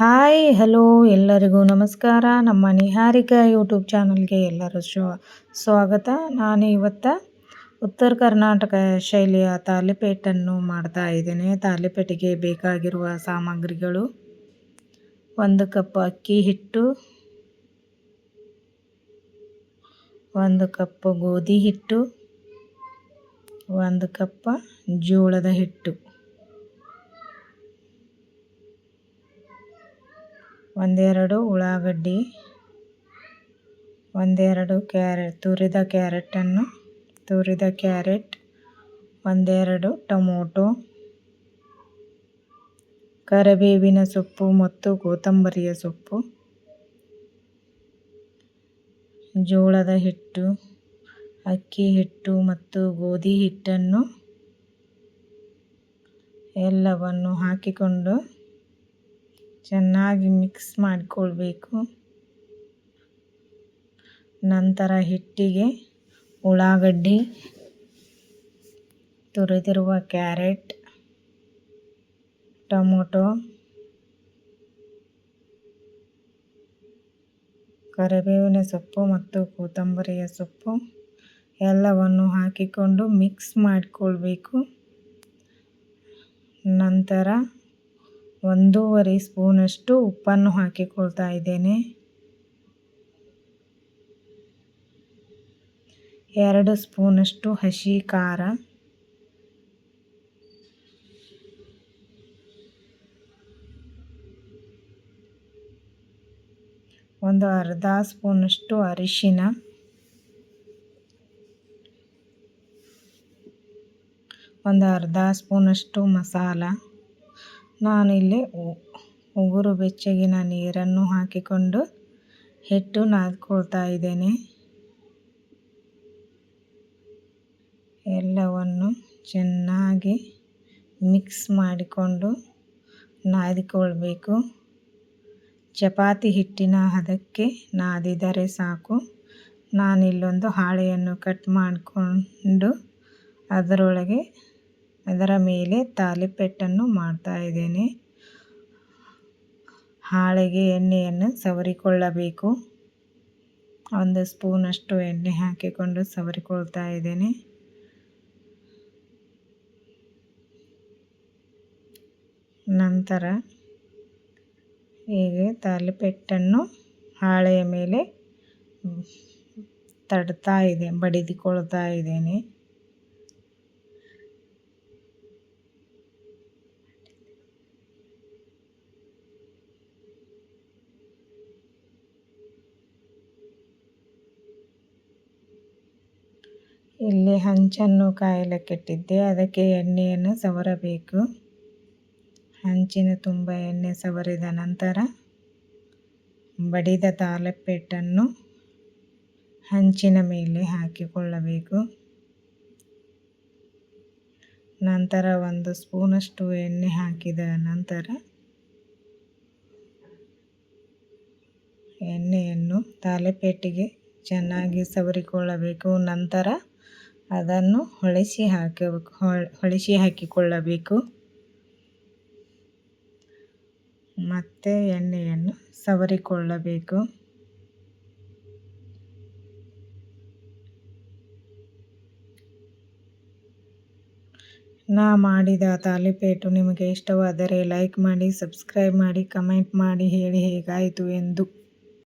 Hi, hello ಎಲ್ಲರಿಗೂ ನಮಸ್ಕಾರ. ನಮ್ಮ ನಿಹಾರಿಕಾ ಯೂಟ್ಯೂಬ್ ಚಾನಲ್ಗೆ ಎಲ್ಲರೂ ಸ್ವಾಗತ. ನಾನು ಇವತ್ತು ಉತ್ತರ ಕರ್ನಾಟಕ ಶೈಲಿಯ ತಾಲಿಪೇಟನ್ನು ಮಾಡ್ತಾ ಇದ್ದೇನೆ. ತಾಲಿಪೇಟಿಗೆ ಬೇಕಾಗಿರುವ ಸಾಮಗ್ರಿಗಳು ಒಂದು ಕಪ್ ಅಕ್ಕಿ ಹಿಟ್ಟು, ಒಂದು ಕಪ್ ಗೋಧಿ ಹಿಟ್ಟು, ಒಂದು ಕಪ್ ಜೋಳದ ಹಿಟ್ಟು. ಒಂದೆರಡು ಉಳ್ಳಾಗಡ್ಡಿ, ಒಂದೆರಡು ಕ್ಯಾರೆಟ್, ತುರಿದ ಕ್ಯಾರೆಟನ್ನು, ತುರಿದ ಕ್ಯಾರೆಟ್, ಒಂದೆರಡು ಟೊಮೊಟೊ, ಕರಿಬೇವಿನ ಸೊಪ್ಪು ಮತ್ತು ಕೊತ್ತಂಬರಿಯ ಸೊಪ್ಪು, ಜೋಳದ ಹಿಟ್ಟು, ಅಕ್ಕಿ ಹಿಟ್ಟು ಮತ್ತು ಗೋಧಿ ಹಿಟ್ಟನ್ನು ಎಲ್ಲವನ್ನು ಹಾಕಿಕೊಂಡು ಚೆನ್ನಾಗಿ ಮಿಕ್ಸ್ ಮಾಡಿಕೊಳ್ಬೇಕು. ನಂತರ ಹಿಟ್ಟಿಗೆ ಉಳ್ಳಾಗಡ್ಡಿ, ತುರಿದಿರುವ ಕ್ಯಾರೆಟ್, ಟೊಮೊಟೊ, ಕರಿಬೇವಿನ ಸೊಪ್ಪು ಮತ್ತು ಕೊತ್ತಂಬರಿಯ ಸೊಪ್ಪು ಎಲ್ಲವನ್ನು ಹಾಕಿಕೊಂಡು ಮಿಕ್ಸ್ ಮಾಡಿಕೊಳ್ಬೇಕು. ನಂತರ ಒಂದೂವರೆ ಸ್ಪೂನಷ್ಟು ಉಪ್ಪನ್ನು ಹಾಕಿಕೊಳ್ತಾ ಇದ್ದೇನೆ. ಎರಡು ಸ್ಪೂನಷ್ಟು ಹಸಿ ಖಾರ. ಒಂದು ಅರ್ಧ ಸ್ಪೂನಷ್ಟು ಅರಿಶಿನ. ಒಂದು ಅರ್ಧ ಸ್ಪೂನಷ್ಟು ಮಸಾಲ. ನಾನಿಲ್ಲಿ ಉಗುರು ಬೆಚ್ಚಗಿನ ನೀರನ್ನು ಹಾಕಿಕೊಂಡು ಹಿಟ್ಟು ನಾದ್ಕೊಳ್ತಾ ಇದ್ದೇನೆ. ಎಲ್ಲವನ್ನು ಚೆನ್ನಾಗಿ ಮಿಕ್ಸ್ ಮಾಡಿಕೊಂಡು ನಾದಿಕೊಳ್ಬೇಕು. ಚಪಾತಿ ಹಿಟ್ಟಿನ ಹದಕ್ಕೆ ನಾದಿದರೆ ಸಾಕು. ನಾನಿಲ್ಲೊಂದು ಹಾಳೆಯನ್ನು ಕಟ್ ಮಾಡಿಕೊಂಡು ಅದರೊಳಗೆ ಅದರ ಮೇಲೆ ತಾಲಿಪೆಟ್ಟನ್ನು ಮಾಡ್ತಾ ಇದ್ದೇನೆ. ಹಾಳೆಗೆ ಎಣ್ಣೆಯನ್ನು ಸವರಿಕೊಳ್ಳಬೇಕು. ಒಂದು ಸ್ಪೂನಷ್ಟು ಎಣ್ಣೆ ಹಾಕಿಕೊಂಡು ಸವರಿಕೊಳ್ತಾ ಇದ್ದೇನೆ. ನಂತರ ಹೀಗೆ ತಾಲಿಪೆಟ್ಟನ್ನು ಹಾಳೆಯ ಮೇಲೆ ತಡ್ತಾ ಇದೆ, ಬಡಿದುಕೊಳ್ತಾ ಇದ್ದೇನೆ. ಇಲ್ಲಿ ಹಂಚನ್ನು ಕಾಯಲಿಕ್ಕಿಟ್ಟಿದ್ದೆ. ಅದಕ್ಕೆ ಎಣ್ಣೆಯನ್ನು ಸವರಬೇಕು. ಹಂಚಿನ ತುಂಬ ಎಣ್ಣೆ ಸವರಿದ ನಂತರ ಬಡಿದ ತಾಲಪ್ಪೆಟ್ಟನ್ನು ಹಂಚಿನ ಮೇಲೆ ಹಾಕಿಕೊಳ್ಳಬೇಕು. ನಂತರ ಒಂದು ಸ್ಪೂನಷ್ಟು ಎಣ್ಣೆ ಹಾಕಿದ ನಂತರ ಎಣ್ಣೆಯನ್ನು ತಾಲೆಪೇಟಿಗೆ ಚೆನ್ನಾಗಿ ಸವರಿಕೊಳ್ಳಬೇಕು. ನಂತರ ಅದನ್ನು ಹೊಳೆಸಿ ಹಾಕಬೇಕು ಹೊಳೆಸಿ ಹಾಕಿಕೊಳ್ಳಬೇಕು. ಮತ್ತೆ ಎಣ್ಣೆಯನ್ನು ಸವರಿಕೊಳ್ಳಬೇಕು. ನಾ ಮಾಡಿದ ತಾಲಿಪೇಟು ನಿಮಗೆ ಇಷ್ಟವಾದರೆ ಲೈಕ್ ಮಾಡಿ, ಸಬ್ಸ್ಕ್ರೈಬ್ ಮಾಡಿ, ಕಮೆಂಟ್ ಮಾಡಿ, ಹೇಳಿ ಹೇಗಾಯಿತು ಎಂದು.